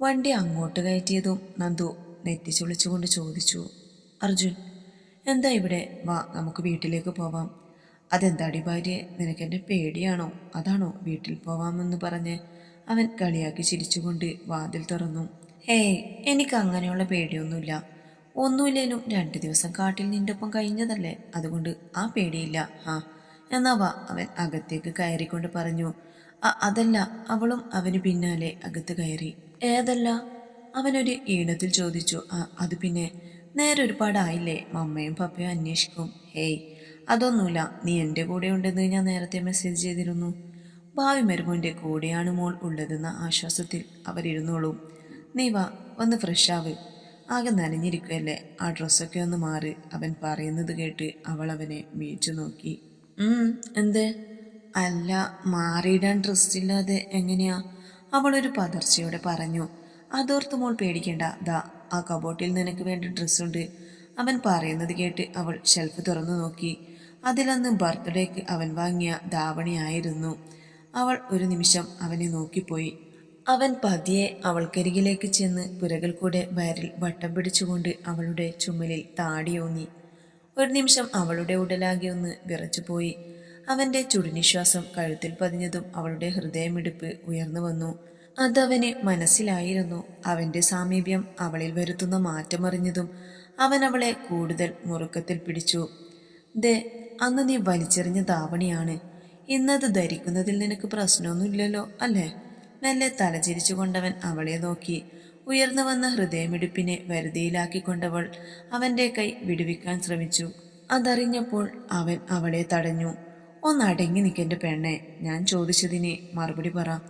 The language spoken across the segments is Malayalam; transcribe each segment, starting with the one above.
വണ്ടി അങ്ങോട്ട് കയറ്റിയതും നന്ദു നെറ്റിച്ചൊളിച്ചുകൊണ്ട് ചോദിച്ചു അർജുൻ എന്താ ഇവിടെ? വാ നമുക്ക് വീട്ടിലേക്ക് പോവാം. അതെന്താടി ഭാര്യ? നിനക്കെന്നെ പേടിയാണോ? അതാണോ വീട്ടിൽ പോവാമെന്ന് പറഞ്ഞ് അവൻ കളിയാക്കി ചിരിച്ചുകൊണ്ട് വാതിൽ തുറന്നു. ഹേയ് എനിക്ക് അങ്ങനെയുള്ള പേടിയൊന്നുമില്ല. ഒന്നുമില്ലേലും രണ്ട് ദിവസം കാട്ടിൽ നിന്റെ ഒപ്പം കഴിഞ്ഞതല്ലേ? അതുകൊണ്ട് ആ പേടിയില്ല. ആ എന്നാ വാ. അവൻ അകത്തേക്ക് കയറിക്കൊണ്ട് പറഞ്ഞു "അ- അതല്ല അവളും അവന് പിന്നാലെ അകത്ത് കയറി. ഏതല്ല? അവനൊരു ഈണത്തിൽ ചോദിച്ചു. "ആ, അത് പിന്നെ നേരെ ഒരുപാടായില്ലേ? മമ്മയും പപ്പയും അന്വേഷിക്കും. ഹേയ് അതൊന്നുമില്ല. നീ എന്റെ കൂടെ ഉണ്ടെന്ന് ഞാൻ നേരത്തെ മെസ്സേജ് ചെയ്തിരുന്നു. ഭാവി മരുമോന്റെ കൂടെയാണ് മോൾ ഉള്ളതെന്ന ആശ്വാസത്തിൽ അവരിരുന്നോളും. നീ വാ ഒന്ന് ഫ്രഷ് ആകെ നനഞ്ഞിരിക്കുകയല്ലേ ആ ഡ്രസ്സൊക്കെ ഒന്ന് മാറി അവൻ പറയുന്നത് കേട്ട് അവൾ അവനെ മീച്ചു നോക്കി. എന്ത്? അല്ല മാറിയിടാൻ ഡ്രസ്സില്ലാതെ എങ്ങനെയാ? അവളൊരു പതർച്ചയോടെ പറഞ്ഞു അതോർത്ത് മോൾ പേടിക്കേണ്ട. ദാ ആ കബോട്ടിൽ നിനക്ക് വേണ്ട ഡ്രസ്സുണ്ട്. അവൻ പറയുന്നത് കേട്ട് അവൾ ഷെൽഫ് തുറന്നു നോക്കി. അതിലന്ന് ബർത്ത്ഡേക്ക് അവൻ വാങ്ങിയ ധാവണിയായിരുന്നു അവൾ ഒരു നിമിഷം അവനെ നോക്കിപ്പോയി. അവൻ പതിയെ അവൾക്കരികിലേക്ക് ചെന്ന് പുരകൾ കൂടെ വയറിൽ വട്ടം പിടിച്ചുകൊണ്ട് അവളുടെ ചുമലിൽ താടിയോന്നി. ഒരു നിമിഷം അവളുടെ ഉടലാകെ ഒന്ന് വിറച്ചുപോയി. അവന്റെ ചുടുനിശ്വാസം കഴുത്തിൽ പതിഞ്ഞതും അവളുടെ ഹൃദയമിടിപ്പ് ഉയർന്നു വന്നു. അതവന് മനസ്സിലായിരുന്നു. അവന്റെ സാമീപ്യം അവളിൽ വരുത്തുന്ന മാറ്റമറിഞ്ഞതും അവൻ അവളെ കൂടുതൽ മുറുക്കത്തിൽ പിടിച്ചു. ദേ അന്ന് നീ വലിച്ചെറിഞ്ഞ ധാവണിയാണ്. ഇന്നത് ധരിക്കുന്നതിൽ നിനക്ക് പ്രശ്നമൊന്നുമില്ലല്ലോ അല്ലേ? മെല്ലെ തലചിരിച്ചുകൊണ്ടവൻ അവളെ നോക്കി. ഉയർന്നു വന്ന ഹൃദയമിടിപ്പിനെ വരുതിയിലാക്കിക്കൊണ്ടവൾ അവന്റെ കൈ വിടുവിക്കാൻ ശ്രമിച്ചു. അതറിഞ്ഞപ്പോൾ അവൻ അവളെ തടഞ്ഞു. ഒന്നടങ്ങി നിൽക്കെന്റെ പെണ്ണെ. ഞാൻ ചോദിച്ചതിന് മറുപടി പറ.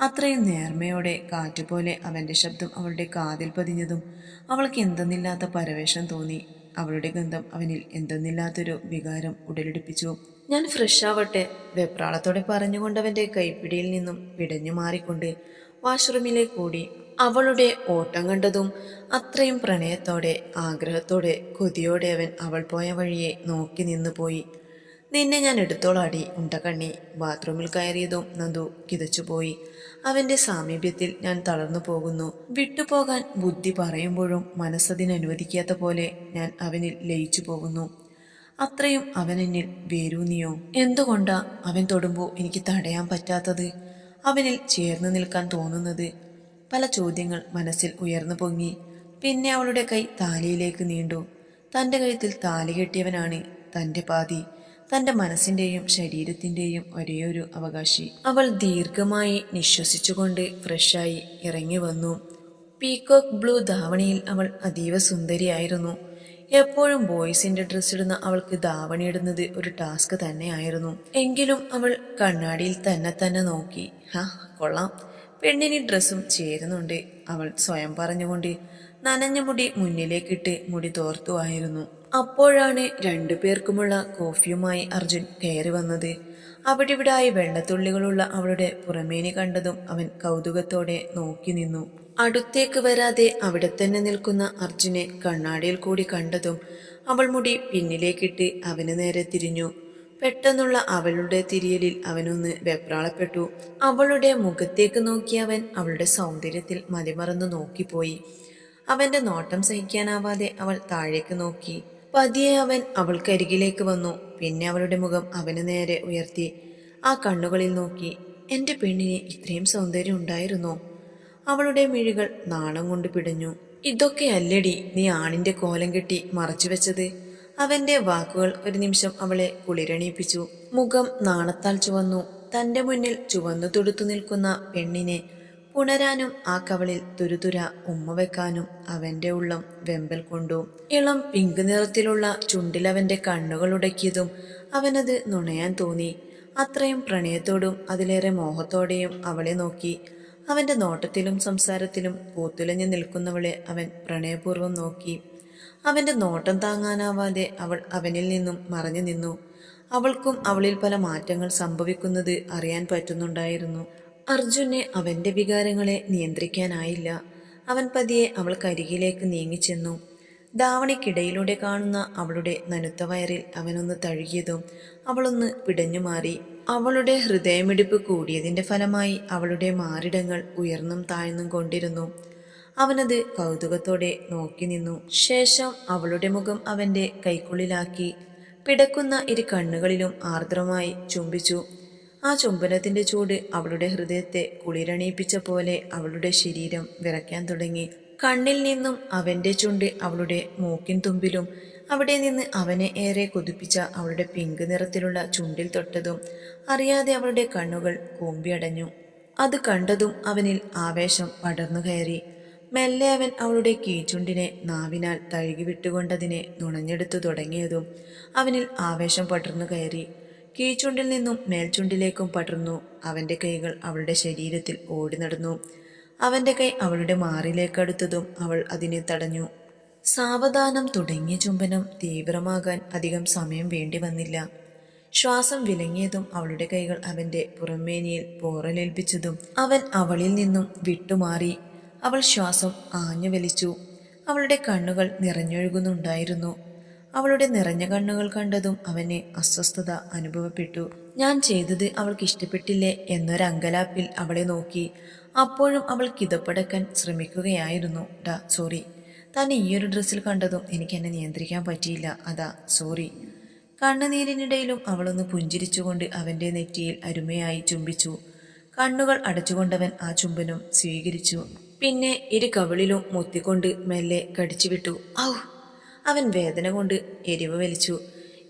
അത്രയും നേർമയോടെ കാറ്റുപോലെ അവന്റെ ശബ്ദം അവളുടെ കാതിൽ പതിഞ്ഞതും അവൾക്ക് എന്തെന്നില്ലാത്ത പരവേഷം തോന്നി. അവളുടെ ഗന്ധം അവനിൽ എന്തെന്നില്ലാത്തൊരു വികാരം ഉടലെടുപ്പിച്ചു. ഞാൻ ഫ്രഷ് ആവട്ടെ വെപ്രാളത്തോടെ പറഞ്ഞുകൊണ്ട് അവന്റെ കൈപ്പിടിയിൽ നിന്നും പിടഞ്ഞു മാറിക്കൊണ്ട് വാഷ്റൂമിലേക്ക് കൂടി അവളുടെ ഓട്ടം കണ്ടതും അത്രയും പ്രണയത്തോടെ ആഗ്രഹത്തോടെ കൊതിയോടെ അവൻ അവൾ പോയ വഴിയെ നോക്കി നിന്നു പോയി നിന്നെ ഞാൻ എടുത്തോളാടി ഉണ്ടക്കണ്ണി ബാത്റൂമിൽ കയറിയതും നന്ദു കിതച്ചുപോയി. അവന്റെ സാമീപ്യത്തിൽ ഞാൻ തളർന്നു പോകുന്നു. വിട്ടുപോകാൻ ബുദ്ധി പറയുമ്പോഴും മനസ്സതിനനുവദിക്കാത്ത പോലെ ഞാൻ അവനിൽ ലയിച്ചു പോകുന്നു. അത്രയും എന്നിൽ വേരൂന്നിയോ എന്തുകൊണ്ടാ അവൻ തൊടുമ്പോൾ എനിക്ക് തടയാൻ പറ്റാത്തത്? അവനിൽ ചേർന്ന് നിൽക്കാൻ തോന്നുന്നത്? പല ചോദ്യങ്ങൾ മനസ്സിൽ ഉയർന്നു പൊങ്ങി. പിന്നെ അവളുടെ കൈ താലിയിലേക്ക് നീണ്ടു. തന്റെ കഴുത്തിൽ താലി കെട്ടിയവനാണ് തന്റെ പാതി. തന്റെ മനസ്സിന്റെയും ശരീരത്തിന്റെയും ഒരേയൊരു അവകാശി. അവൾ ദീർഘമായി നിശ്വസിച്ചുകൊണ്ട് ഫ്രഷായി ഇറങ്ങി വന്നു. പീകോക്ക് ബ്ലൂ ധാവണിയിൽ അവൾ അതീവ സുന്ദരിയായിരുന്നു. എപ്പോഴും ബോയ്സിന്റെ ഡ്രസ് ഇടുന്ന അവൾക്ക് ധാവണി ഇടുന്നത് ഒരു ടാസ്ക് തന്നെയായിരുന്നു. എങ്കിലും അവൾ കണ്ണാടിയിൽ തന്നെ തന്നെ നോക്കി. ഹാ കൊള്ളാം. പെണ്ണിന് ഡ്രസ്സും ചേരുന്നുണ്ട് അവൾ സ്വയം പറഞ്ഞുകൊണ്ട് നനഞ്ഞ മുടി മുന്നിലേക്കിട്ട് മുടി തോർത്തുമായിരുന്നു അപ്പോഴാണ് രണ്ടുപേർക്കുമുള്ള കോഫിയുമായി അർജുൻ കയറി വന്നത്. അവിടിവിടായി വെള്ളത്തുള്ളികളുള്ള അവളുടെ പുറമേനി കണ്ടതും അവൻ കൗതുകത്തോടെ നോക്കി നിന്നു. അടുത്തേക്ക് വരാതെ അവിടെ തന്നെ നിൽക്കുന്ന അർജുനെ കണ്ണാടിയിൽ കൂടി കണ്ടതും അവൾ മുടി പിന്നിലേക്കിട്ട് അവന് നേരെ തിരിഞ്ഞു. പെട്ടെന്നുള്ള അവളുടെ തിരിയലിൽ അവനൊന്ന് വെപ്രാളപ്പെട്ടു. അവളുടെ മുഖത്തേക്ക് നോക്കിയ അവൻ അവളുടെ സൗന്ദര്യത്തിൽ മതിമറന്നു നോക്കിപ്പോയി. അവന്റെ നോട്ടം സഹിക്കാനാവാതെ അവൾ താഴേക്ക് നോക്കി. പതിയെ അവൻ അവൾക്കരികിലേക്ക് വന്നു. പിന്നെ അവളുടെ മുഖം അവന് നേരെ ഉയർത്തി. ആ കണ്ണുകളിൽ നോക്കി. എന്റെ പെണ്ണിന് ഇത്രയും സൗന്ദര്യം ഉണ്ടായിരുന്നോ? അവളുടെ മിഴികൾ നാണം കൊണ്ട് പിടഞ്ഞു. ഇതൊക്കെ അല്ലടി നീ ആണിന്റെ കോലം കെട്ടി മറച്ചു വെച്ചത്. അവന്റെ വാക്കുകൾ ഒരു നിമിഷം അവളെ കുളിരണിയിപ്പിച്ചു. മുഖം നാണത്താൽ ചുവന്നു. തന്റെ മുന്നിൽ ചുവന്നു തുടുത്തു നിൽക്കുന്ന പെണ്ണിനെ പുണരാനും ആ കവളിൽ തുരുതുര ഉമ്മ വെക്കാനും അവന്റെ ഉള്ളം വെമ്പൽ കൊണ്ടു. ഇളം പിങ്ക് നിറത്തിലുള്ള ചുണ്ടിലവന്റെ കണ്ണുകൾ ഉടക്കിയതും അവനത് നുണയാൻ തോന്നി. അത്രയും പ്രണയത്തോടും അതിലേറെ മോഹത്തോടെയും അവളെ നോക്കി. അവന്റെ നോട്ടത്തിലും സംസാരത്തിലും പൂത്തുലഞ്ഞു നിൽക്കുന്നവളെ അവൻ പ്രണയപൂർവം നോക്കി. അവന്റെ നോട്ടം താങ്ങാനാവാതെ അവൾ അവനിൽ നിന്നും മറഞ്ഞു നിന്നു. അവൾക്കും അവളിൽ പല മാറ്റങ്ങൾ സംഭവിക്കുന്നത് അറിയാൻ പറ്റുന്നുണ്ടായിരുന്നു. അർജുനെ അവന്റെ വികാരങ്ങളെ നിയന്ത്രിക്കാനായില്ല. അവൻ പതിയെ അവൾക്കരികിലേക്ക് നീങ്ങിച്ചെന്നു. ധാവണിക്കിടയിലൂടെ കാണുന്ന അവളുടെ നനുത്ത വയറിൽ അവനൊന്ന് തഴുകിയതും അവളൊന്ന് പിടഞ്ഞു മാറി. അവളുടെ ഹൃദയമിടിപ്പ് കൂടിയതിന്റെ ഫലമായി അവളുടെ മാറിടങ്ങൾ ഉയർന്നും താഴ്ന്നും കൊണ്ടിരുന്നു. അവനത് കൗതുകത്തോടെ നോക്കി നിന്നു. ശേഷം അവളുടെ മുഖം അവന്റെ കൈക്കുള്ളിലാക്കി. പിടക്കുന്ന ഇരു കണ്ണുകളിലും ആർദ്രമായി ചുംബിച്ചു. ആ ചുംബനത്തിന്റെ ചൂട് അവളുടെ ഹൃദയത്തെ കുളിരണിയിപ്പിച്ച പോലെ അവളുടെ ശരീരം വിറയ്ക്കാൻ തുടങ്ങി. കണ്ണിൽ നിന്നും അവന്റെ ചുണ്ട് അവളുടെ മൂക്കിൻ തുമ്പിലും അവിടെ നിന്ന് അവനെ ഏറെ കൊതിപ്പിച്ച അവളുടെ പിങ്ക് നിറത്തിലുള്ള ചുണ്ടിൽ തൊട്ടതും അറിയാതെ അവളുടെ കണ്ണുകൾ കൂമ്പിയടഞ്ഞു. അത് കണ്ടതും അവനിൽ ആവേശം പടർന്നു കയറി. മെല്ലെ അവൻ അവളുടെ കീച്ചുണ്ടിനെ നാവിനാൽ തഴുകി വിട്ടുകൊണ്ടതിനെ നുണഞ്ഞെടുത്തു തുടങ്ങിയതും അവനിൽ ആവേശം പടർന്നു കയറി. കീച്ചുണ്ടിൽ നിന്നും മേൽചുണ്ടിലേക്കും പടർന്നു. അവന്റെ കൈകൾ അവളുടെ ശരീരത്തിൽ ഓടി നടന്നു. അവന്റെ കൈ അവളുടെ മാറിലേക്കടുത്തതും അവൾ അതിനെ തടഞ്ഞു. സാവധാനം തുടങ്ങിയ ചുംബനം തീവ്രമാകാൻ അധികം സമയം വേണ്ടി വന്നില്ല. ശ്വാസം വിലങ്ങിയതും അവളുടെ കൈകൾ അവന്റെ പുറമേനിയിൽ പോറലേൽപ്പിച്ചതും അവൻ അവളിൽ നിന്നും വിട്ടുമാറി. അവൾ ശ്വാസം ആഞ്ഞു വലിച്ചു. അവളുടെ കണ്ണുകൾ നിറഞ്ഞൊഴുകുന്നുണ്ടായിരുന്നു. അവളുടെ നിറഞ്ഞ കണ്ണുകൾ കണ്ടതും അവന് അസ്വസ്ഥത അനുഭവപ്പെട്ടു. ഞാൻ ചെയ്തത് അവൾക്ക് ഇഷ്ടപ്പെട്ടില്ലേ? എന്നൊരങ്കലാപ്പിൽ അവളെ നോക്കി. അപ്പോഴും അവൾ കിതപ്പടക്കാൻ ശ്രമിക്കുകയായിരുന്നു. ഡാ സോറി. താൻ ഈയൊരു ഡ്രസ്സിൽ കണ്ടതും എനിക്ക് എന്നെ നിയന്ത്രിക്കാൻ പറ്റിയില്ല. അതാ സോറി. കണ്ണുനീരിനിടയിലും അവളൊന്ന് പുഞ്ചിരിച്ചുകൊണ്ട് അവന്റെ നെറ്റിയിൽ അരുമയായി ചുംബിച്ചു. കണ്ണുകൾ അടച്ചുകൊണ്ടവൻ ആ ചുംബനം സ്വീകരിച്ചു. പിന്നെ ഇരു കവിളിലും മുത്തിക്കൊണ്ട് മെല്ലെ കടിച്ചുവിട്ടു. ഔ അവൻ വേദന കൊണ്ട് എരിവ് വലിച്ചു.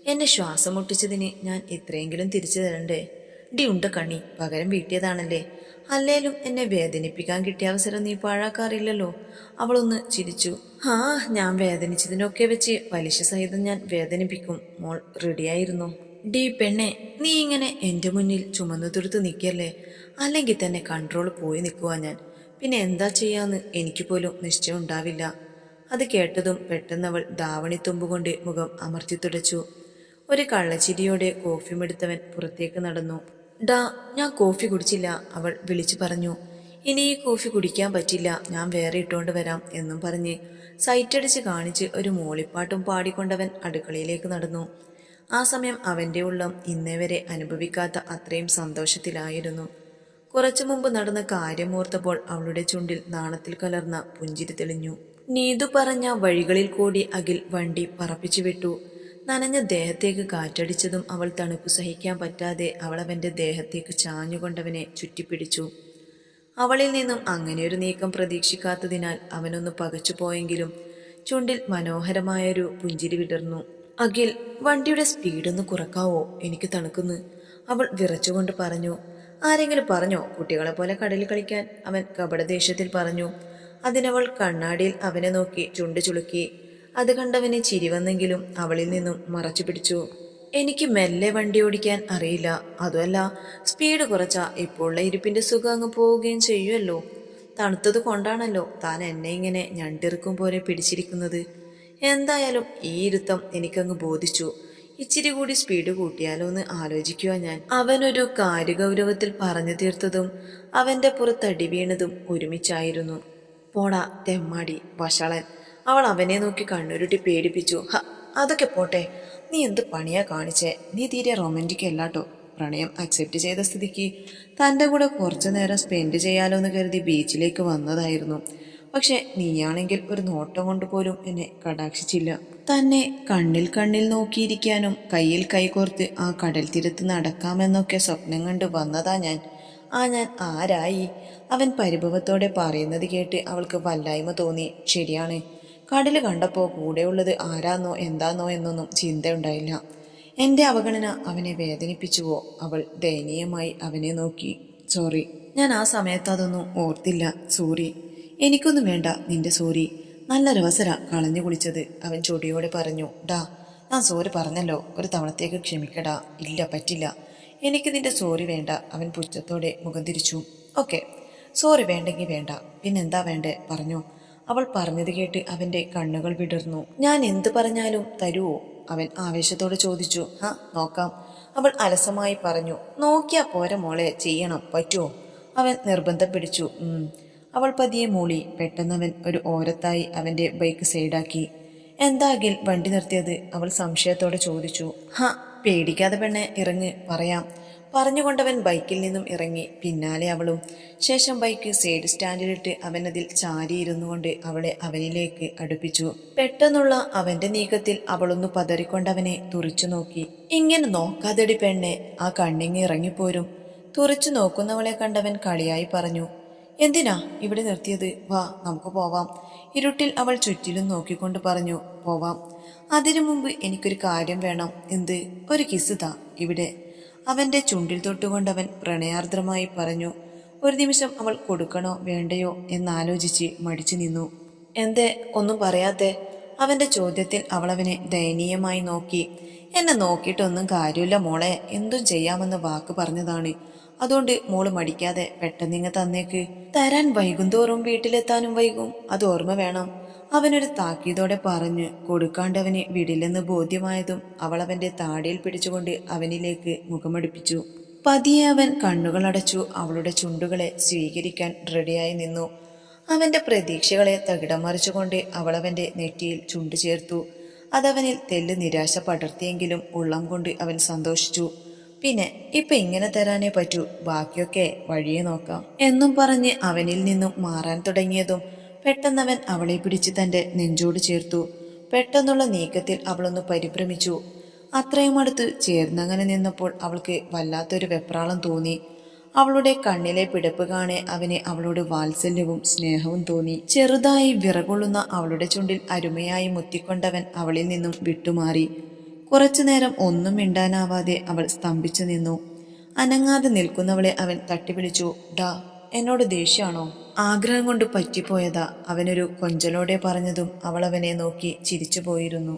എന്നെ ശ്വാസം മുട്ടിച്ചതിന് ഞാൻ എത്രയെങ്കിലും തിരിച്ചു തരണ്ടേ? ഡി ഉണ്ട കണ്ണി പകരം വീട്ടിയതാണല്ലേ? അല്ലേലും എന്നെ വേദനിപ്പിക്കാൻ കിട്ടിയ അവസരം നീ പാഴാക്കാറില്ലല്ലോ? അവളൊന്ന് ചിരിച്ചു. ആ ഞാൻ വേദനിച്ചതിനൊക്കെ വെച്ച് പലിശ സഹിതം ഞാൻ വേദനിപ്പിക്കും. മോൾ റെഡിയായിരുന്നു. ഡി പെണ്ണെ നീ ഇങ്ങനെ എന്റെ മുന്നിൽ ചുമന്നു തുരുത്ത് നിൽക്കല്ലേ അല്ലെങ്കിൽ തന്നെ കൺട്രോൾ പോയി നിൽക്കുവാ ഞാൻ. പിന്നെ എന്താ ചെയ്യാന്ന് എനിക്ക് പോലും നിശ്ചയം ഉണ്ടാവില്ല. അത് കേട്ടതും പെട്ടെന്നവൾ ധാവണിത്തുമ്പുകൊണ്ട് മുഖം അമർത്തി തുടച്ചു. ഒരു കള്ളച്ചിരിയോടെ കോഫിയുമെടുത്തവൻ പുറത്തേക്ക് നടന്നു. ഡാ ഞാൻ കോഫി കുടിച്ചില്ല അവൾ വിളിച്ചു പറഞ്ഞു. ഇനി ഈ കോഫി കുടിക്കാൻ പറ്റില്ല ഞാൻ വേറെ ഇട്ടുകൊണ്ട് വരാം എന്നും പറഞ്ഞ് സൈറ്റടിച്ച് കാണിച്ച് ഒരു മൂളിപ്പാട്ടും പാടിക്കൊണ്ടവൻ അടുക്കളയിലേക്ക് നടന്നു. ആ സമയം അവന്റെ ഉള്ളം ഇന്നേ വരെ അനുഭവിക്കാത്ത അത്രയും സന്തോഷത്തിലായിരുന്നു. കുറച്ചു മുമ്പ് നടന്ന കാര്യമോർത്തപ്പോൾ അവളുടെ ചുണ്ടിൽ നാണത്തിൽ കലർന്ന പുഞ്ചിരി തെളിഞ്ഞു. നീതു പറഞ്ഞ വഴികളിൽ കൂടി അഖിൽ വണ്ടി പറപ്പിച്ചു വിട്ടു. നനഞ്ഞ ദേഹത്തേക്ക് കാറ്റടിച്ചതും അവൾ തണുപ്പ് സഹിക്കാൻ പറ്റാതെ അവൾ അവന്റെ ദേഹത്തേക്ക് ചാഞ്ഞുകൊണ്ടവനെ ചുറ്റിപ്പിടിച്ചു. അവളിൽ നിന്നും അങ്ങനെയൊരു നീക്കം പ്രതീക്ഷിക്കാത്തതിനാൽ അവനൊന്ന് പകച്ചു പോയെങ്കിലും ചുണ്ടിൽ മനോഹരമായൊരു പുഞ്ചിരി വിടർന്നു. അഖിൽ വണ്ടിയുടെ സ്പീഡൊന്ന് കുറക്കാവോ? എനിക്ക് തണുക്കുന്നു. അവൾ വിറച്ചുകൊണ്ട് പറഞ്ഞു. ആരെങ്കിലും പറഞ്ഞോ കുട്ടികളെ പോലെ കടലിൽ കളിക്കാൻ? അവൻ കപടദേശത്തിൽ പറഞ്ഞു. അതിനവൾ കണ്ണാടിയിൽ അവനെ നോക്കി ചുണ്ടു ചുളുക്കി. അത് കണ്ടവന് ചിരി വന്നെങ്കിലും അവളിൽ നിന്നും മറച്ചു പിടിച്ചു. എനിക്ക് മെല്ലെ വണ്ടി ഓടിക്കാൻ അറിയില്ല. അതുമല്ല സ്പീഡ് കുറച്ചാ ഇപ്പോഴുള്ള ഇരിപ്പിന്റെ സുഖം അങ്ങ് പോവുകയും ചെയ്യുമല്ലോ തണുത്തത് കൊണ്ടാണല്ലോ താൻ എന്നെ ഇങ്ങനെ ഞണ്ടിറുക്കും പോലെ പിടിച്ചിരിക്കുന്നത്. എന്തായാലും ഈ ഇരുത്തം എനിക്കങ്ങ് ബോധിച്ചു. ഇച്ചിരി കൂടി സ്പീഡ് കൂട്ടിയാലോ എന്ന് ആലോചിക്കുക ഞാൻ. അവനൊരു കാര്യഗൗരവത്തിൽ പറഞ്ഞു തീർത്തതും അവന്റെ പുറത്തടി വീണതും ഒരുമിച്ചായിരുന്നു. പോടാ തെമ്മാടി വഷളൻ. അവൾ അവനെ നോക്കി കണ്ണുരുട്ടി പേടിപ്പിച്ചു. ഹ അതൊക്കെ പോട്ടെ. നീ എന്ത് പണിയാ കാണിച്ചേ? നീ തീരെ റൊമാന്റിക് അല്ലാട്ടോ. പ്രണയം അക്സെപ്റ്റ് ചെയ്ത സ്ഥിതിക്ക് തന്റെ കൂടെ കുറച്ചു നേരം സ്പെൻഡ് ചെയ്യാലോ എന്ന് കരുതി ബീച്ചിലേക്ക് വന്നതായിരുന്നു. പക്ഷെ നീയാണെങ്കിൽ ഒരു നോട്ടം കൊണ്ട് പോലും എന്നെ കടാക്ഷിച്ചില്ല. തന്നെ കണ്ണിൽ കണ്ണിൽ നോക്കിയിരിക്കാനും കയ്യിൽ കൈകോർത്ത് ആ കടൽ തീരത്ത് നടക്കാമെന്നൊക്കെ സ്വപ്നം കണ്ട് വന്നതാ ഞാൻ. ആ ഞാൻ ആരായി? അവൻ പരിഭവത്തോടെ പറയുന്നത് കേട്ട് അവൾക്ക് വല്ലായ്മ തോന്നി. ശരിയാണ്. കടൽ കണ്ടപ്പോൾ കൂടെയുള്ളത് ആരാന്നോ എന്താന്നോ എന്നൊന്നും ചിന്തയുണ്ടായില്ല. എന്റെ അവഗണന അവനെ വേദനിപ്പിച്ചുവോ? അവൾ ദയനീയമായി അവനെ നോക്കി. സോറി. ഞാൻ ആ സമയത്ത് അതൊന്നും ഓർത്തില്ല. സോറി. എനിക്കൊന്നും വേണ്ട നിന്റെ സോറി. നല്ലൊരവസര കളഞ്ഞു കുളിച്ചത്. അവൻ ചൊടിയോടെ പറഞ്ഞു ഡാ ഞാൻ സോറി പറഞ്ഞല്ലോ. ഒരു തവണത്തേക്ക് ക്ഷമിക്കടാ. ഇല്ല പറ്റില്ല. എനിക്ക് നിന്റെ സോറി വേണ്ട. അവൻ പുച്ഛത്തോടെ മുഖം തിരിച്ചു. ഓക്കെ സോറി വേണ്ടെങ്കിൽ വേണ്ട. പിന്നെന്താ വേണ്ടേ? പറഞ്ഞു. അവൾ പറഞ്ഞത് കേട്ട് അവന്റെ കണ്ണുകൾ വിടർന്നു. ഞാൻ എന്ത് പറഞ്ഞാലും തരുവോ? അവൻ ആവേശത്തോടെ ചോദിച്ചു. ആ നോക്കാം. അവൾ അലസമായി പറഞ്ഞു. നോക്കിയാ പോരെ മോളെ ചെയ്യണം. പറ്റുമോ അവൻ നിർബന്ധം പിടിച്ചു. അവൾ പതിയെ മൂളി. പെട്ടെന്നവൻ ഒരു ഓരത്തായി അവന്റെ ബൈക്ക് സൈഡാക്കി എന്താകിൽ വണ്ടി നിർത്തിയത്? അവൾ സംശയത്തോടെ ചോദിച്ചു. ഹ പേടിക്കാതെ പെണ്ണെ ഇറങ്ങ് പറയാം. പറഞ്ഞുകൊണ്ടവൻ ബൈക്കിൽ നിന്നും ഇറങ്ങി. പിന്നാലെ അവളും. ശേഷം ബൈക്ക് സൈഡ് സ്റ്റാൻഡിലിട്ട് അവൻ അതിൽ ചാരിയിരുന്നു കൊണ്ട് അവളെ അവനിലേക്ക് അടുപ്പിച്ചു. പെട്ടെന്നുള്ള അവന്റെ നീക്കത്തിൽ അവളൊന്ന് പതറിക്കൊണ്ടവനെ തുറിച്ചു നോക്കി. ഇങ്ങനെ നോക്കാതെടി പെണ്ണെ ആ കണ്ണിങ്ങി ഇറങ്ങിപ്പോരും. തുറിച്ചു നോക്കുന്നവളെ കണ്ടവൻ കളിയായി പറഞ്ഞു എന്തിനാ ഇവിടെ നിർത്തിയത്? വാ നമുക്ക് പോവാം. ഇരുട്ടിൽ അവൾ ചുറ്റിലും നോക്കിക്കൊണ്ട് പറഞ്ഞു പോവാം. അതിനു മുമ്പ് എനിക്കൊരു കാര്യം വേണം. എന്ത്? ഒരു കിസ് താ ഇവിടെ. അവന്റെ ചുണ്ടിൽ തൊട്ടുകൊണ്ടവൻ പ്രണയാർദ്രമായി പറഞ്ഞു ഒരു നിമിഷം അവൾ കൊടുക്കണോ വേണ്ടയോ? എന്നാലോചിച്ച് മടിച്ചു നിന്നു. എന്തേ? ഒന്നും പറയാത്തെ? അവന്റെ ചോദ്യത്തിൽ അവൾ അവനെ ദയനീയമായി നോക്കി. എന്നെ നോക്കിയിട്ടൊന്നും കാര്യമില്ല മോളെ. എന്തും ചെയ്യാമെന്ന് വാക്ക് പറഞ്ഞതാണ്. അതുകൊണ്ട് മോൾ മടിക്കാതെ പെട്ടെന്ന് പെട്ടെന്നിങ്ങ് തന്നേക്ക്. തരാൻ വൈകുന്തോറും വീട്ടിലെത്താനും വൈകും. അത് ഓർമ്മ വേണം. അവനൊരു താക്കീതോടെ പറഞ്ഞു കൊടുക്കാണ്ടവന് വിടില്ലെന്ന് ബോധ്യമായതും അവൾ അവന്റെ താടിയിൽ പിടിച്ചുകൊണ്ട് അവനിലേക്ക് മുഖമടുപ്പിച്ചു. പതിയെ അവൻ കണ്ണുകളടച്ചു അവളുടെ ചുണ്ടുകളെ സ്വീകരിക്കാൻ റെഡിയായി നിന്നു. അവന്റെ പ്രതീക്ഷകളെ തകിടം മറിച്ചുകൊണ്ട് അവൾ അവന്റെ നെറ്റിയിൽ ചുണ്ടു ചേർത്തു. അതവനിൽ തെല്ല് നിരാശ പടർത്തിയെങ്കിലും ഉള്ളം കൊണ്ട് അവൻ സന്തോഷിച്ചു. പിന്നെ ഇപ്പൊ ഇങ്ങനെ തരാനേ പറ്റൂ. ബാക്കിയൊക്കെ വഴിയെ നോക്കാം. എന്നും പറഞ്ഞ് അവനിൽ നിന്നും മാറാൻ തുടങ്ങിയതും പെട്ടെന്നവൻ അവളെ പിടിച്ച് തന്റെ നെഞ്ചോട് ചേർത്തു. പെട്ടെന്നുള്ള നീക്കത്തിൽ അവളൊന്ന് പരിഭ്രമിച്ചു. അത്രയും അടുത്ത് ചേർന്നങ്ങനെ നിന്നപ്പോൾ അവൾക്ക് വല്ലാത്തൊരു വെപ്രാളം തോന്നി. അവളുടെ കണ്ണിലെ പിടപ്പ് കാണെ അവന് അവളോട് വാത്സല്യവും സ്നേഹവും തോന്നി. ചെറുതായി വിറകൊള്ളുന്ന അവളുടെ ചുണ്ടിൽ അരുമയായി മുത്തിക്കൊണ്ടവൻ അവളിൽ നിന്നും വിട്ടുമാറി. കുറച്ചുനേരം ഒന്നും മിണ്ടാനാവാതെ അവൾ സ്തംഭിച്ചു നിന്നു. അനങ്ങാതെ നിൽക്കുന്നവളെ അവൻ തട്ടിപ്പിടിച്ചു. ഡാ എന്നോട് ദേഷ്യമാണോ? ആഗ്രഹം കൊണ്ട് പറ്റിപ്പോയതാ അവനൊരു കൊഞ്ചലോടെ പറഞ്ഞതും അവൾ അവനെ നോക്കി ചിരിച്ചു പോയിരുന്നു